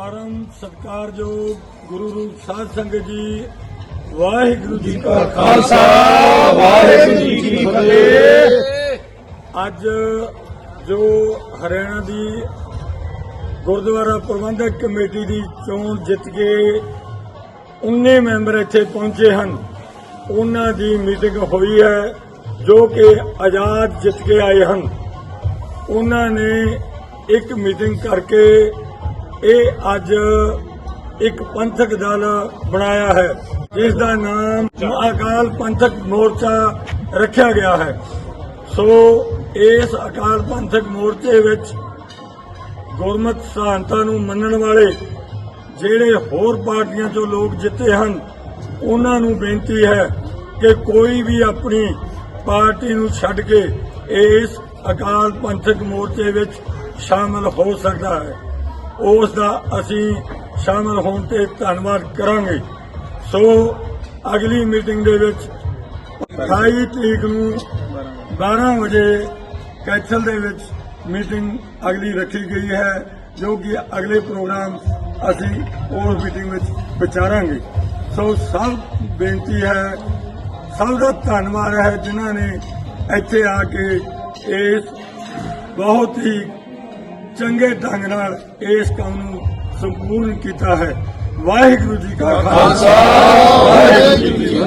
ਪਰਮ ਸਤਿਕਾਰਯੋਗ ਗੁਰੂ ਰੂਪ ਸਾਧ ਸੰਗਤ ਜੀ, ਵਾਹਿਗੁਰੂ ਜੀ ਕਾ ਖਾਲਸਾ, ਵਾਹਿਗੁਰੂ ਜੀ ਕੀ ਫਤਿਹ। ਅੱਜ ਜੋ ਹਰਿਆਣਾ ਦੀ ਗੁਰਦੁਆਰਾ ਪ੍ਰਬੰਧਕ ਕਮੇਟੀ ਦੀ ਚੋਣ ਜਿੱਤ ਕੇ 19 ਮੈਂਬਰ ਇੱਥੇ ਪਹੁੰਚੇ ਹਨ। ਉਹਨਾਂ ਦੀ ਮੀਟਿੰਗ ਹੋਈ ਹੈ, ਜੋ ਕਿ ਆਜ਼ਾਦ ਜਿੱਤ ਕੇ ਆਏ ਹਨ। ਉਹਨਾਂ ਨੇ ਇੱਕ ਮੀਟਿੰਗ ਕਰਕੇ ਇਹ ਅੱਜ ਇੱਕ ਪੰਥਕ ਦਲ ਬਣਾਇਆ ਹੈ, ਜਿਸ ਦਾ ਨਾਮ ਅਕਾਲ ਪੰਥਕ ਮੋਰਚਾ ਰੱਖਿਆ ਗਿਆ ਹੈ। ਸੋ ਇਸ ਅਕਾਲ ਪੰਥਕ ਮੋਰਚੇ ਵਿੱਚ ਗੁਰਮਤ ਸਿਧਾਂਤਾਂ ਨੂੰ ਮੰਨਣ ਵਾਲੇ ਜਿਹੜੇ ਹੋਰ ਪਾਰਟੀਆਂ ਚੋਂ ਲੋਕ ਜਿੱਤੇ ਹਨ, ਉਹਨਾਂ ਨੂੰ ਬੇਨਤੀ ਹੈ ਕਿ ਕੋਈ ਵੀ ਆਪਣੀ ਪਾਰਟੀ ਨੂੰ ਛੱਡ ਕੇ ਇਸ ਅਕਾਲ ਪੰਥਕ ਮੋਰਚੇ ਵਿੱਚ ਸ਼ਾਮਲ ਹੋ ਸਕਦਾ ਹੈ। ਉਸ ਦਾ ਅਸੀਂ ਸ਼ਾਮਲ ਹੋਣ ਤੇ ਧੰਨਵਾਦ ਕਰਾਂਗੇ। ਸੋ ਅਗਲੀ ਮੀਟਿੰਗ ਦੇ ਵਿੱਚ 28 ਤਰੀਕ ਨੂੰ 12 ਵਜੇ ਕੈਥਲ ਦੇ ਵਿੱਚ ਮੀਟਿੰਗ ਅਗਲੀ ਰੱਖੀ ਗਈ ਹੈ, ਜੋ ਕਿ ਅਗਲੇ ਪ੍ਰੋਗਰਾਮ ਅਸੀਂ ਉਸ ਮੀਟਿੰਗ ਵਿੱਚ ਵਿਚਾਰਾਂਗੇ। ਸੋ ਸਭ ਬੇਨਤੀ ਹੈ, ਸਭ ਦਾ ਧੰਨਵਾਦ ਹੈ ਜਿਨ੍ਹਾਂ ਨੇ ਇੱਥੇ ਆ ਕੇ ਇਸ ਬਹੁਤ ਹੀ ਚੰਗੇ ਢੰਗ ਨਾਲ ਇਸ ਕੰਮ ਨੂੰ ਸੰਪੂਰਨ ਕੀਤਾ ਹੈ। ਵਾਹਿਗੁਰੂ ਜੀ ਕਾ ਖਾਲਸਾ। ਵਾਹਿਗੁਰੂ ਜੀ